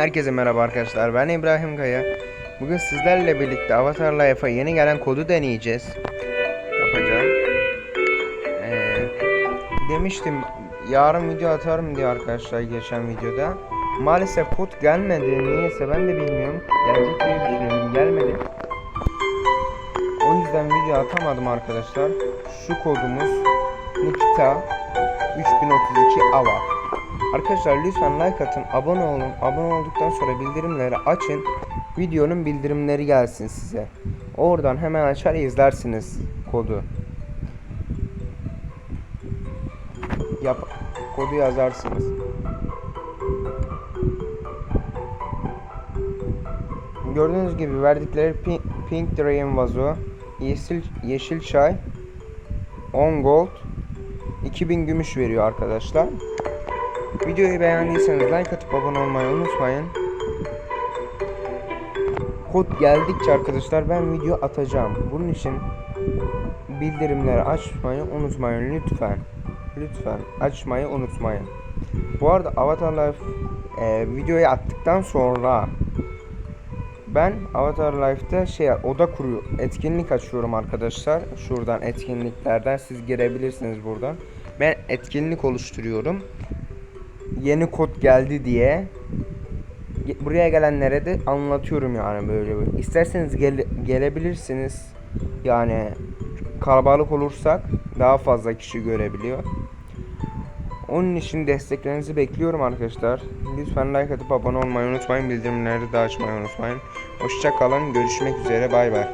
Herkese merhaba arkadaşlar. Ben İbrahim Kaya. Bugün sizlerle birlikte Avatar Life'a yeni gelen kodu deneyeceğiz. Yapacağım. Ee, demiştim yarın video atarım diye arkadaşlar geçen videoda. Maalesef kod gelmedi. Niyeyse ben de bilmiyorum. Gelecek diye düşünüyorum. Gelmedi. O yüzden video atamadım arkadaşlar. Şu kodumuz Nikita 3032 Ava. Arkadaşlar lütfen like atın, abone olun. Abone olduktan sonra bildirimleri açın. Videonun bildirimleri gelsin size. Oradan hemen açar izlersiniz kodu. Yap kodu yazarsınız. Gördüğünüz gibi verdikleri Pink, Pink Dragon vazo, yeşil yeşil çay, 10 gold, 2000 gümüş veriyor arkadaşlar. Videoyu beğendiyseniz like atıp abone olmayı unutmayın. Kod geldikçe arkadaşlar ben video atacağım. Bunun için bildirimleri açmayı unutmayın lütfen. Lütfen açmayı unutmayın. Bu arada Avatar Life e, videoyu attıktan sonra ben Avatar Life'da şey oda kuruyor etkinlik açıyorum arkadaşlar. Şuradan etkinliklerden siz girebilirsiniz buradan. Ben etkinlik oluşturuyorum yeni kod geldi diye buraya gelenlere de anlatıyorum yani böyle böyle. İsterseniz gele- gelebilirsiniz. Yani kalabalık olursak daha fazla kişi görebiliyor. Onun için desteklerinizi bekliyorum arkadaşlar. Lütfen like atıp abone olmayı unutmayın. Bildirimleri de açmayı unutmayın. Hoşça kalın. Görüşmek üzere. Bay bay.